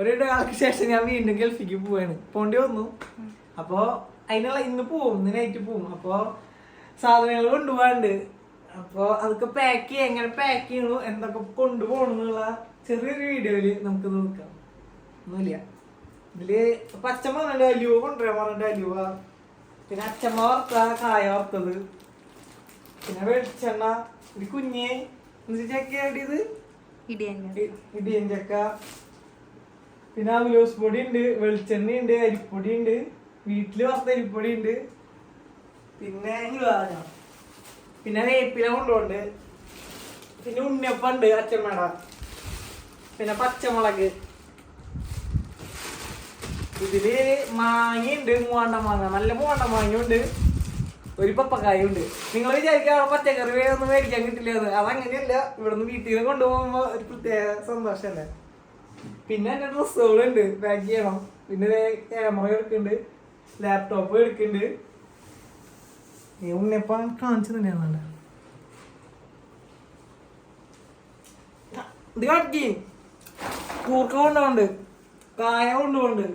ഒരു ഒരാൾക്ക് ശേഷം ഞാൻ വീണ്ടും ഗൾഫിക്ക് പോവാണ്. പോണ്ടി വന്നു. അപ്പോ അതിനുള്ള ഇന്ന് പോവും ഇന്ന് നൈറ്റ് പോവും. അപ്പോ സാധനങ്ങൾ കൊണ്ടുപോകാണ്ട്. അപ്പോ അതൊക്കെ പാക്ക് ചെയ്യാം. എങ്ങനെ പാക്ക് ചെയ്യണു എന്തൊക്കെ കൊണ്ടുപോകണമെന്നുള്ള ചെറിയൊരു വീഡിയോയിൽ നമുക്ക് നോക്കാം ഒന്നുമില്ല. ഇതിൽ പച്ചമ്മ പറഞ്ഞിട്ട് അലുവ കൊണ്ടുവരാൻ പറഞ്ഞിട്ട് അലുവ. പിന്നെ അച്ചമ്മ വറുത്ത കായ വറുത്തത്. പിന്നെ വെളിച്ചെണ്ണ ഒരു കുഞ്ഞ്. ചക്ക. ഇടിയത് ഇടിയൻ ചക്ക. പിന്നെ അവലോസ് പൊടി ഉണ്ട് വെളിച്ചെണ്ണ ഉണ്ട് അരിപ്പൊടി ഉണ്ട് വീട്ടിൽ വറുത്ത അരിപ്പൊടി ഉണ്ട്. പിന്നെ. പിന്നെ വേപ്പില കൊണ്ടുപോണ്ട് പിന്നെ ഉണ്ണിയപ്പുണ്ട് ഉണ്ട് അച്ചമ്മട പിന്നെ പച്ചമുളക്. ഇതിൽ മാങ്ങയുണ്ട് മൂവാണ്ട മാങ്ങ. നല്ല മൂവാണ്ട മാങ്ങയുണ്ട് ഒരു പപ്പക്കായ ഉണ്ട്. നിങ്ങൾ വിചാരിക്കുക പച്ചക്കറി വേ ഒന്നും മേടിക്കാൻ കിട്ടില്ല അത് അതങ്ങനെയല്ല. ഇവിടുന്ന് വീട്ടിൽ നിന്ന് കൊണ്ടുപോകുമ്പോ ഒരു പ്രത്യേക സന്തോഷല്ലേ? പിന്നെ എന്റെ ഡ്രസ്സുകളുണ്ട്. പാക്ക് ചെയ്യണം. പിന്നെ ക്യാമറ എടുക്കുന്നുണ്ട്. ലാപ്ടോപ്പ് എടുക്കുന്നുണ്ട്. ഈ ഉണ്ണിയപ്പം കാണിച്ചു തന്നെയാണ് ഇത് കാണിക്ക്. കൂർക്ക കൊണ്ടുപോണ്ട് കായ കൊണ്ടുപോണ്ട്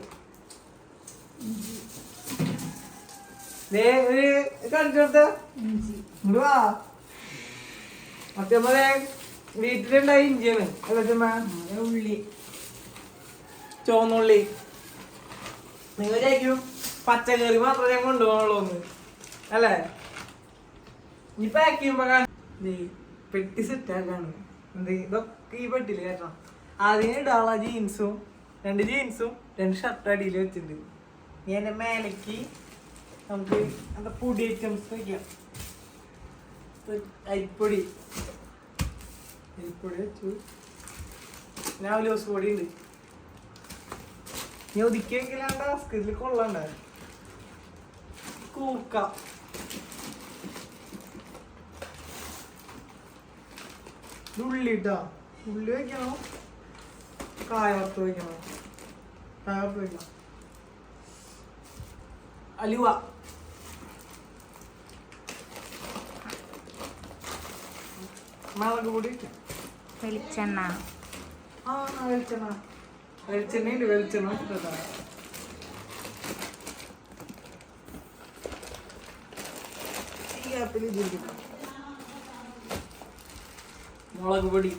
വീട്ടിലുണ്ടായ ഇഞ്ചിയാണ്. ഉള്ളി. ചുവന്നുള്ളി നിങ്ങൾ വിചാരിക്കും പച്ചക്കറി മാത്രമേ ഞാൻ കൊണ്ടുപോകുള്ളൂ എന്ന്. അല്ലേ? ഇനി പാക്ക് ദേ, പെട്ടി സെറ്റാക്കാണ് എന്ത് ഇതൊക്കെ ഈ പെട്ടിൽ കേട്ടോ ആദ്യം ഇടാനുള്ള ജീൻസും രണ്ട് ജീൻസും രണ്ട് ഷർട്ട് അടിയിൽ വെച്ചിട്ടുണ്ട്. ഞാൻ എന്റെ മേലേക്ക് നമുക്ക് എന്താ പൊടി ഐറ്റംസ് വയ്ക്കാം അരിപ്പൊടി. അരിപ്പൊടി വെച്ചു. പിന്നെ അവലോസ് പൊടി ഉണ്ട്. ഞാൻ ഒതുക്കിയെങ്കിലാണ്ട് ടാസ്ക് ഇതിൽ കൊള്ളണ്ട. കൂർക്ക ഇത് ഉള്ളി വെക്കണോ കായവർത്ത് വെക്കണോ കായ വറുത്ത് വെക്കണം അലുവ. മുളക് പൊടി വെളിച്ചെണ്ണ. ആ വെളിച്ചെണ്ണ. വെളിച്ചെണ്ണയുണ്ട് വെളിച്ചെണ്ണ ഈ ഇതിരിക്കണം മുളക് പൊടി.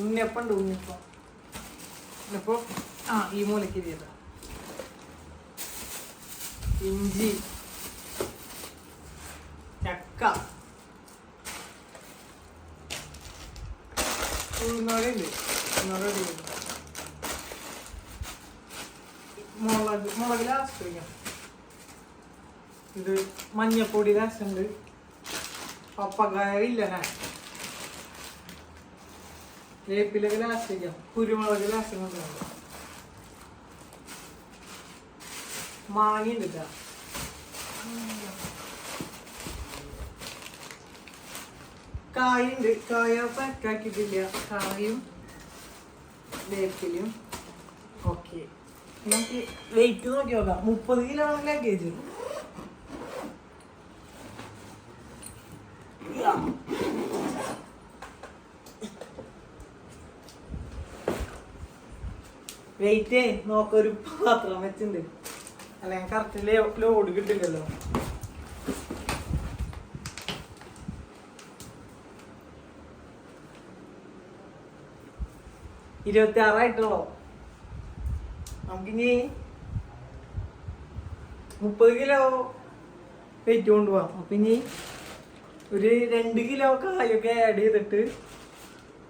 ഉണ്ണിയപ്പം ഉണ്ട് ഉണ്ണിയപ്പം. ഉണ്ണിയപ്പം? ആ ഈ ചെയ്ത ഇഞ്ചി ചക്ക ഉഴുന്നോടുണ്ട് ഉഴുന്നോട് മുളക് മുളക് ലാസ്റ്റ് ഇത് മഞ്ഞപ്പൊടി ലാസ്റ്റ് ഉണ്ട് പപ്പക്കായ ഇല്ല ഞാൻ. വേപ്പിലൊക്കെ ലാസ്റ്റ് വയ്ക്കാം കുരുമുളക് ലാസ്റ്റ് കേട്ടോ കായുണ്ട് കായ പാക്കാക്കിയിട്ടില്ല. കായും വേപ്പിലും. ഓക്കെ. നമുക്ക് വെയിറ്റ് നോക്കി നോക്കാം. മുപ്പത് കിലോ ആണ് ലഗേജ് വെയിറ്റ് നോക്കൊരു പാത്രം വെച്ചിട്ടുണ്ട്. അല്ലെങ്കിൽ കറക്റ്റ് ലോഡ് കിട്ടില്ലല്ലോ. ഇരുപത്തി ആറായിട്ടുള്ളോ നമുക്കിനി മുപ്പത് കിലോ വെയിറ്റ് കൊണ്ടുപോകാം അപ്പം ഇനി ഒരു രണ്ട് കിലോ കായൊക്കെ ആഡ് ചെയ്തിട്ട്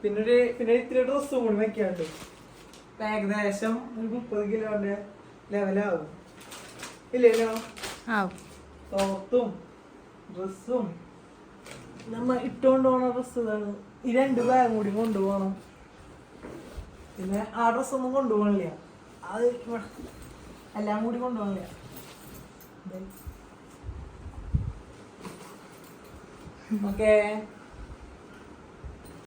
പിന്നെ ഒരു പിന്നെ ഇത്ര ഡ്രസ്സും കൂടി വെക്കാണ്ട്. ഏകദേശം ഒരു മുപ്പത് കിലോന്റെ ലെവലാവും ഇല്ലല്ലോ? തോർത്തും ഡ്രസ്സും നമ്മ ഇട്ടുകൊണ്ട് പോണ ഡ്രസ്സ് ഇതാണ്. ഈ രണ്ട് ബാഗും കൂടി കൊണ്ടുപോകണം. പിന്നെ ആ ഡ്രസ്സൊന്നും കൊണ്ടുപോകണില്ല. അത് എല്ലാം കൂടി കൊണ്ടുപോകണില്ല. ഓക്കേ.